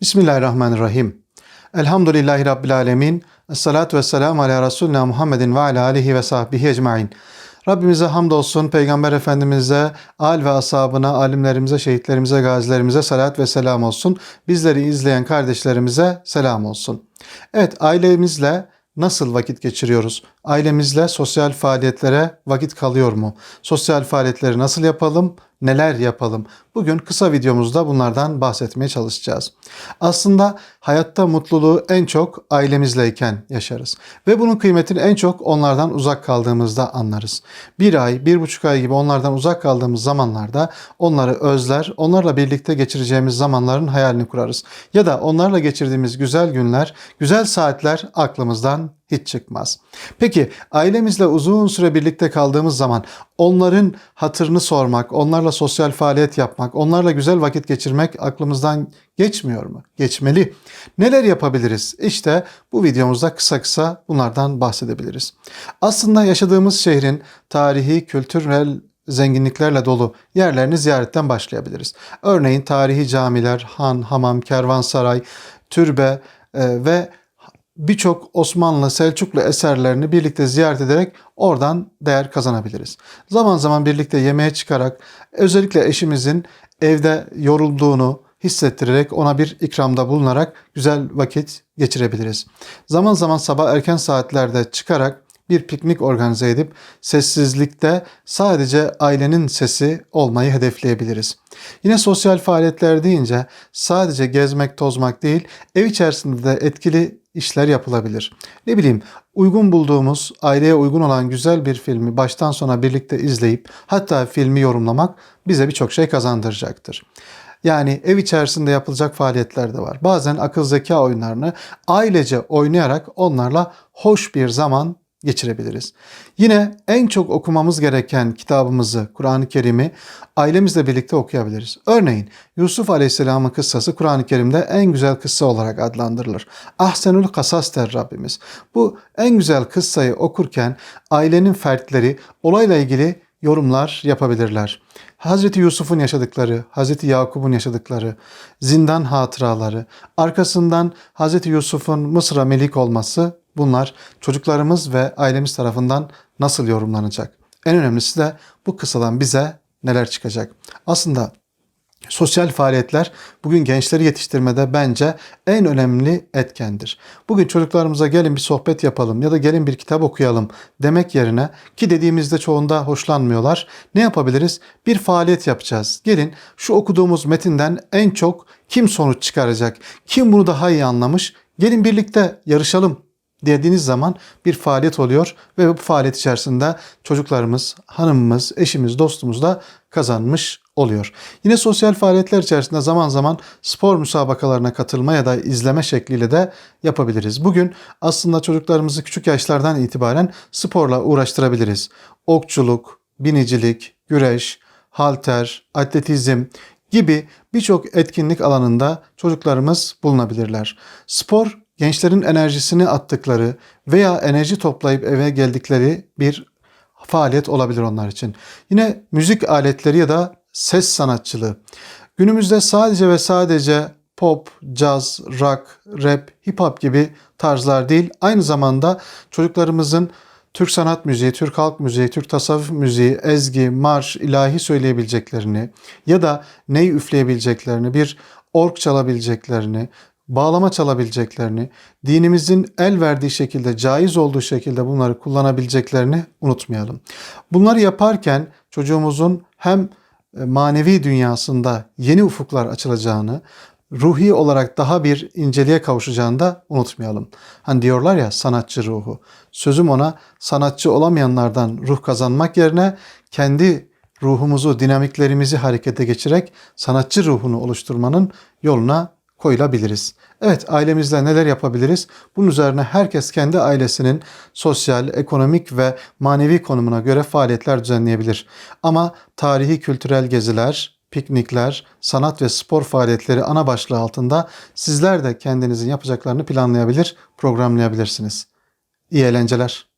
Bismillahirrahmanirrahim. Elhamdülillahi Rabbil alemin. Esselatu vesselamu ala Resulina Muhammedin ve ala alihi ve sahbihi ecmain. Rabbimize hamdolsun, Peygamber Efendimiz'e, al ve ashabına, alimlerimize, şehitlerimize, gazilerimize salat ve selam olsun. Bizleri izleyen kardeşlerimize selam olsun. Evet, ailemizle nasıl vakit geçiriyoruz? Ailemizle sosyal faaliyetlere vakit kalıyor mu? Sosyal faaliyetleri nasıl yapalım? Neler yapalım? Bugün kısa videomuzda bunlardan bahsetmeye çalışacağız. Aslında hayatta mutluluğu en çok ailemizleyken yaşarız. Ve bunun kıymetini en çok onlardan uzak kaldığımızda anlarız. Bir ay, bir buçuk ay gibi onlardan uzak kaldığımız zamanlarda onları özler, onlarla birlikte geçireceğimiz zamanların hayalini kurarız. Ya da onlarla geçirdiğimiz güzel günler, güzel saatler aklımızdan hiç çıkmaz. Peki ailemizle uzun süre birlikte kaldığımız zaman onların hatırını sormak, onlarla sosyal faaliyet yapmak, onlarla güzel vakit geçirmek aklımızdan geçmiyor mu? Geçmeli. Neler yapabiliriz? İşte bu videomuzda kısa kısa bunlardan bahsedebiliriz. Aslında yaşadığımız şehrin tarihi, kültürel zenginliklerle dolu yerlerini ziyaretten başlayabiliriz. Örneğin tarihi camiler, han, hamam, kervansaray, türbe e, ve birçok Osmanlı, Selçuklu eserlerini birlikte ziyaret ederek oradan değer kazanabiliriz. Zaman zaman birlikte yemeğe çıkarak özellikle eşimizin evde yorulduğunu hissettirerek ona bir ikramda bulunarak güzel vakit geçirebiliriz. Zaman zaman sabah erken saatlerde çıkarak bir piknik organize edip sessizlikte sadece ailenin sesi olmayı hedefleyebiliriz. Yine sosyal faaliyetler deyince sadece gezmek, tozmak değil, ev içerisinde de etkili işler yapılabilir. Ne bileyim uygun bulduğumuz, aileye uygun olan güzel bir filmi baştan sona birlikte izleyip hatta filmi yorumlamak bize birçok şey kazandıracaktır. Yani ev içerisinde yapılacak faaliyetler de var. Bazen akıl zeka oyunlarını ailece oynayarak onlarla hoş bir zaman geçirebiliriz. Yine en çok okumamız gereken kitabımızı, Kur'an-ı Kerim'i ailemizle birlikte okuyabiliriz. Örneğin Yusuf Aleyhisselam'ın kıssası Kur'an-ı Kerim'de en güzel kıssa olarak adlandırılır. Ahsenül Kasas der Rabbimiz. Bu en güzel kıssayı okurken ailenin fertleri olayla ilgili yorumlar yapabilirler. Hazreti Yusuf'un yaşadıkları, Hazreti Yakup'un yaşadıkları, zindan hatıraları, arkasından Hazreti Yusuf'un Mısır'a melik olması bunlar çocuklarımız ve ailemiz tarafından nasıl yorumlanacak? En önemlisi de bu kısadan bize neler çıkacak? Aslında Sosyal faaliyetler bugün gençleri yetiştirmede bence en önemli etkendir. Bugün çocuklarımıza gelin bir sohbet yapalım ya da gelin bir kitap okuyalım demek yerine ki dediğimizde çoğunda hoşlanmıyorlar. Ne yapabiliriz? Bir faaliyet yapacağız. Gelin şu okuduğumuz metinden en çok kim sonuç çıkaracak? Kim bunu daha iyi anlamış? Gelin birlikte yarışalım dediğiniz zaman bir faaliyet oluyor ve bu faaliyet içerisinde çocuklarımız, hanımımız, eşimiz, dostumuz da kazanmış oluyor. Yine sosyal faaliyetler içerisinde zaman zaman spor müsabakalarına katılma ya da izleme şekliyle de yapabiliriz. Bugün aslında çocuklarımızı küçük yaşlardan itibaren sporla uğraştırabiliriz. Okçuluk, binicilik, güreş, halter, atletizm gibi birçok etkinlik alanında çocuklarımız bulunabilirler. Spor gençlerin enerjisini attıkları veya enerji toplayıp eve geldikleri bir faaliyet olabilir onlar için. Yine müzik aletleri ya da ses sanatçılığı. Günümüzde sadece ve sadece pop, caz, rock, rap, hip hop gibi tarzlar değil, aynı zamanda çocuklarımızın Türk sanat müziği, Türk halk müziği, Türk tasavvuf müziği, ezgi, marş, ilahi söyleyebileceklerini ya da ney üfleyebileceklerini, bir ork çalabileceklerini, bağlama çalabileceklerini, dinimizin el verdiği şekilde, caiz olduğu şekilde bunları kullanabileceklerini unutmayalım. Bunları yaparken çocuğumuzun hem e, manevi dünyasında yeni ufuklar açılacağını, ruhi olarak daha bir inceliğe kavuşacağını da unutmayalım. Hani diyorlar ya sanatçı ruhu. Sözüm ona sanatçı olamayanlardan ruh kazanmak yerine kendi ruhumuzu, dinamiklerimizi harekete geçirerek sanatçı ruhunu oluşturmanın yoluna koyulabiliriz. Evet ailemizle neler yapabiliriz? Bunun üzerine herkes kendi ailesinin sosyal, ekonomik ve manevi konumuna göre faaliyetler düzenleyebilir. Ama tarihi kültürel geziler, piknikler, sanat ve spor faaliyetleri ana başlığı altında sizler de kendinizin yapacaklarını planlayabilir, programlayabilirsiniz. İyi eğlenceler.